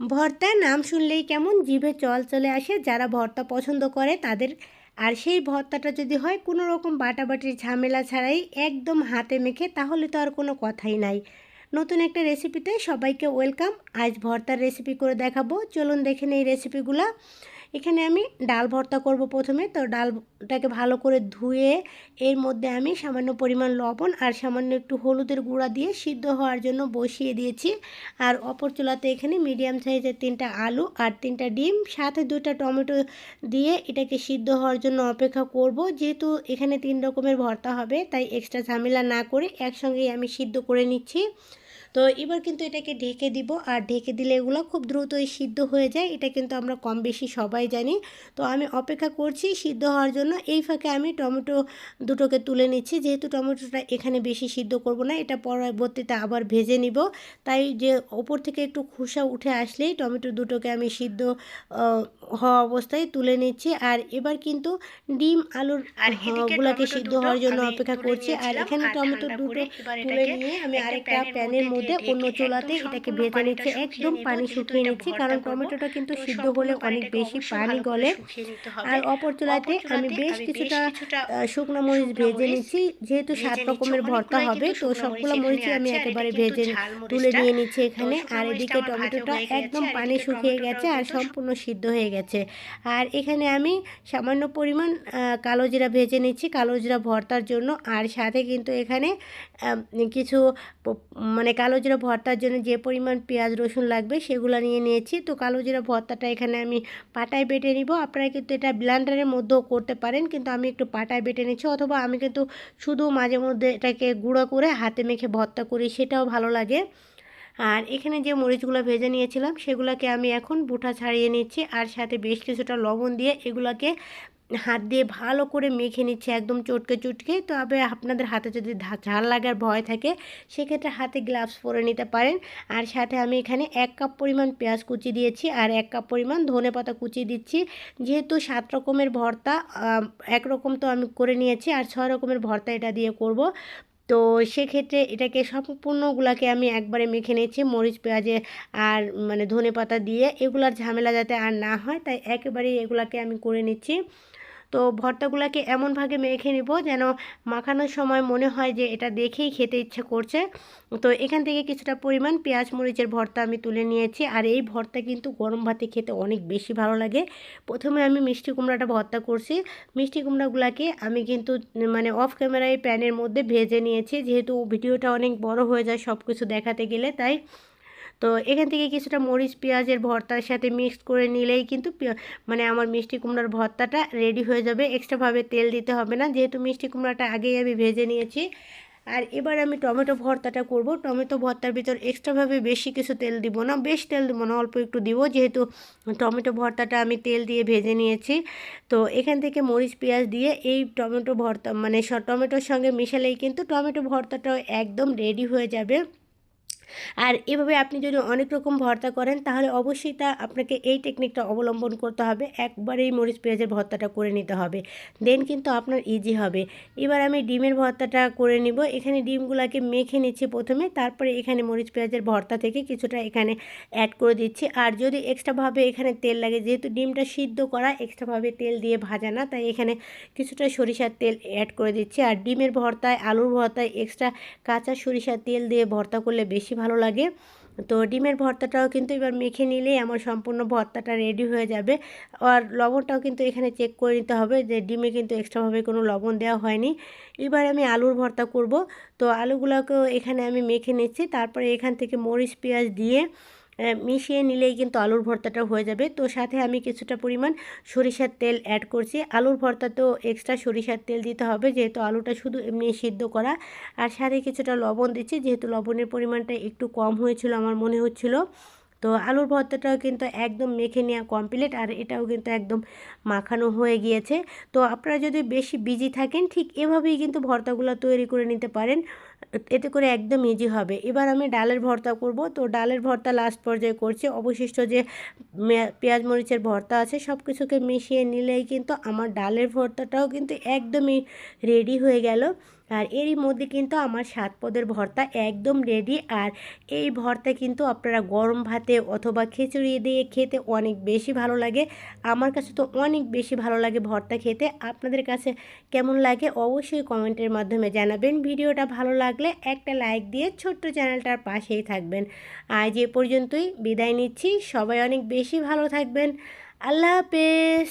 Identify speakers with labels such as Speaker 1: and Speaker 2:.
Speaker 1: ভর্তা নাম শুনলেই কেমন জিভে চল চলে আসে। যারা ভর্তা পছন্দ করে তাদের, আর সেই ভর্তাটা যদি হয় কোনো রকম বাটাবাটির ঝামেলা ছাড়াই একদম হাতে মেখে, তাহলে তো আর কোনো কথাই নাই। নতুন একটা রেসিপিতে সবাইকে ওয়েলকাম আজ ভর্তার রেসিপি করে দেখাবো। চলুন দেখে নেই রেসিপিগুলো এখানে আমি ডাল ভর্তা করব প্রথমে। তো ডালটাকে ভালো করে ধুয়ে এর মধ্যে আমি সামান্য পরিমাণ লবণ আর সামান্য একটু হলুদের গুঁড়া দিয়ে সিদ্ধ হওয়ার জন্য বসিয়ে দিয়েছি। আর অপর চুলাতে এখানে মিডিয়াম সাইজের তিনটা আলু আর তিনটা ডিম, সাথে দুটা টমেটো দিয়ে এটাকে সিদ্ধ হওয়ার জন্য অপেক্ষা করব। যেহেতু এখানে তিন রকমের ভর্তা হবে, তাই এক্সট্রা ঝামেলা না করে একসঙ্গেই আমি সিদ্ধ করে নিচ্ছি। তো এবার কিন্তু এটাকে ঢেকে দিব। আর ঢেকে দিলে এগুলো খুব দ্রুতই সিদ্ধ হয়ে যায়। এটা কিন্তু আমরা কম বেশি সবাই জানি। তো আমি অপেক্ষা করছি সিদ্ধ হওয়ার জন্য। এই ফাঁকে আমি টমেটো দুটোকে তুলে নিচ্ছি। যেহেতু টমেটোটা এখানে বেশি সিদ্ধ করব না এটা পরবর্তীতে আবার ভেজে নিব। তাই যে ওপর থেকে একটু খোসা উঠে আসলেই টমেটো দুটোকে আমি সিদ্ধ হওয়া অবস্থায় তুলে নিচ্ছি। আর এবার কিন্তু ডিম আলুর গুলাকে সিদ্ধ হওয়ার জন্য অপেক্ষা করছি। আর এখানে টমেটো দুটো তুলে নিয়ে আমি আরেকটা প্যানের মধ্যে অন্য চুলাতে এটাকে ভেজে নিচ্ছে একদম পানি শুকিয়ে নিচ্ছি কারণ টমেটোটা কিন্তু সিদ্ধ হলে অনেক বেশি পানি গলে। আর অপর চুলাতে আমি বেশ কিছুটা শুকনো মরিচ ভেজে নিচ্ছি যেহেতু সাত রকমের ভর্তা হবে তো সবগুলো মরিচই আমি একেবারে ভেজে তুলে নিয়ে নিচ্ছি এখানে। আর এদিকে টমেটোটা একদম পানি শুকিয়ে গেছে আর সম্পূর্ণ সিদ্ধ হয়ে গেছে। আর এখানে আমি সামান্য পরিমাণ কালো জিরা ভেজে নিচ্ছি কালো জিরা ভর্তার জন্য। আর সাথে কিন্তু এখানে কিছু মানে কালো জিরা ভর্তার জন্য যে পরিমাণ পেঁয়াজ, রসুন লাগবে সেগুলো নিয়ে নিয়েছি। তো কালো জিরা ভর্তাটা এখানে আমি পাটায় বেটে নিব। আপনারা কিন্তু এটা ব্লান্ডারের মধ্যেও করতে পারেন, কিন্তু আমি একটু পাটায় বেটে নিচ্ছি। অথবা আমি কিন্তু শুধু মাঝে মধ্যে এটাকে গুঁড়ো করে হাতে মেখে ভর্তা করি, সেটাও ভালো লাগে। আর এখানে যে মরিচগুলো ভেজে নিয়েছিলাম, সেগুলোকে আমি এখন বুটা ছাড়িয়ে নিচ্ছি। আর সাথে বেশ কিছুটা লবণ দিয়ে এগুলোকে হাত দিয়ে ভালো করে মেখে নিচ্ছে, একদম চটকে চটকে। তবে আপনাদের হাতে যদি ঝাল লাগার ভয় থাকে, সেক্ষেত্রে হাতে গ্লাভস পরে নিতে পারেন। আর সাথে আমি এখানে এক কাপ পরিমাণ পেঁয়াজ কুচি দিয়েছি, আর এক কাপ পরিমাণ ধনে পাতা কুচি দিচ্ছি। যেহেতু সাত রকমের ভর্তা একরকম তো আমি করে নিয়েছি, আর ছয় রকমের ভর্তা এটা দিয়ে করব। তো সেক্ষেত্রে এটাকে সম্পূর্ণগুলাকে আমি একবারে মেখে নিয়েছি, মরিচ, পেঁয়াজে আর মানে ধনে পাতা দিয়ে। এগুলার ঝামেলা যাতে আর না হয়, তাই একেবারেই এগুলাকে আমি করে নিচ্ছি। তো ভর্তাগুলোকে এমনভাবে মেখে নিব যেন মাখানোর সময় মনে হয় যে এটা দেখেই খেতে ইচ্ছে করছে। তো এখান থেকে কিছুটা পরিমাণ পেঁয়াজ মরিচের ভর্তা আমি তুলে নিয়েছি। আর এই ভর্তা কিন্তু গরম ভাতে খেতে অনেক বেশি ভালো লাগে। প্রথমে আমি মিষ্টি কুমড়াটা ভর্তা করছি। মিষ্টি কুমড়াগুলোকে আমি কিন্তু মানে অফ ক্যামেরায় প্যানের মধ্যে ভেজে নিয়েছি। যেহেতু ভিডিওটা অনেক বড় হয়ে যায় সব কিছু দেখাতে গেলে, তাই তো এখান থেকে কিছুটা মরিচ, পেঁয়াজের ভর্তার সাথে মিক্স করে নিলেই কিন্তু মানে আমার মিষ্টি কুমড়ার ভর্তাটা রেডি হয়ে যাবে। এক্সট্রাভাবে তেল দিতে হবে না, যেহেতু মিষ্টি কুমড়াটা আগেই আমি ভেজে নিয়েছি। আর এবার আমি টমেটো ভর্তাটা করব। টমেটো ভর্তার ভিতর এক্সট্রাভাবে বেশি কিছু তেল দিব না, বেশ তেল দিব না, অল্প একটু দিব, যেহেতু টমেটো ভর্তাটা আমি তেল দিয়ে ভেজে নিয়েছি। তো এখান থেকে মরিচ, পেঁয়াজ দিয়ে এই টমেটো ভর্তা মানে টমেটোর সঙ্গে মিশালেই কিন্তু টমেটো ভর্তাটাও একদম রেডি হয়ে যাবে। আর এভাবে আপনি যদি অনেক রকম ভর্তা করেন, তাহলে অবশ্যই তা আপনাকে এই টেকনিকটা অবলম্বন করতে হবে। একবারেই মরিচ পেঁয়াজের ভর্তাটা করে নিতে হবে। দেন কিন্তু আপনার ইজি হবে। এবার আমি ডিমের ভর্তাটা করে নিব। এখানে ডিমগুলোকে মেখে নিচ্ছি প্রথমে। তারপরে এখানে মরিচ পেঁয়াজের ভর্তা থেকে কিছুটা এখানে অ্যাড করে দিচ্ছি। আর যদি এক্সট্রাভাবে এখানে তেল লাগে, যেহেতু ডিমটা সিদ্ধ করা এক্সট্রাভাবে তেল দিয়ে ভাজা না, তাই এখানে কিছুটা সরিষার তেল অ্যাড করে দিচ্ছি। আর ডিমের ভর্তায় আলুর ভর্তায় এক্সট্রা কাঁচা সরিষার তেল দিয়ে ভর্তা করলে বেশি ভালো লাগে। তো ডিমের ভর্তাটাও কিন্তু এবার মেখে নিলেই আমার সম্পূর্ণ ভর্তাটা রেডি হয়ে যাবে। আর লবণটাও কিন্তু এখানে চেক করে নিতে হবে যে ডিমে কিন্তু এক্সট্রাভাবে কোনো লবণ দেওয়া হয়নি। এবার আমি আলুর ভর্তা করব। তো আলুগুলোকেও এখানে আমি মেখে নিচ্ছি। তারপরে এখান থেকে মরিচ, পেঁয়াজ দিয়ে মিশিয়ে নিলেই কিন্তু আলুর ভর্তাটা হয়ে যাবে। তো সাথে আমি কিছুটা পরিমাণ সরিষার তেল অ্যাড করছি। আলুর ভর্তাতেও এক্সট্রা সরিষার তেল দিতে হবে, যেহেতু আলুটা শুধু এমনি সিদ্ধ করা। আর সাথে কিছুটা লবণ দিচ্ছি, যেহেতু লবণের পরিমাণটা একটু কম হয়েছিল আমার মনে হচ্ছিল। তো আলুর ভর্তাটাও কিন্তু একদম মেখে নেওয়া কমপ্লিট আর এটাও কিন্তু একদম মাখানো হয়ে গিয়েছে। তো আপনারা যদি বেশি বিজি থাকেন, ঠিক এভাবেই কিন্তু ভর্তাগুলো তৈরি করে নিতে পারেন। এতে করে একদম ইজি হবে। এবার আমি ডালের ভর্তা করব। তো ডালের ভর্তা লাস্ট পর্যায়ে করছি। অবশিষ্ট যে পেঁয়াজ মরিচের ভর্তা আছে সব কিছুকে মিশিয়ে নিলেই কিন্তু আমার ডালের ভর্তাটাও কিন্তু একদমই রেডি হয়ে গেল। আর এরই মধ্যে কিন্তু আমার সাত পদের ভর্তা একদম রেডি আর এই ভর্তা কিন্তু আপনারা গরম ভাতে অথবা খিচুড়ি দিয়ে খেতে অনেক বেশি ভালো লাগে। আমার কাছে তো অনেক বেশি ভালো লাগে ভর্তা খেতে। আপনাদের কাছে কেমন লাগে অবশ্যই কমেন্টের মাধ্যমে জানাবেন। ভিডিওটা ভালো লাগলে একটা লাইক দিয়ে ছোট্ট চ্যানেলটার পাশেই থাকবেন। আজ এ পর্যন্তই বিদায় নিচ্ছি। সবাই অনেক বেশি ভালো থাকবেন। আল্লাহ হাফেজ।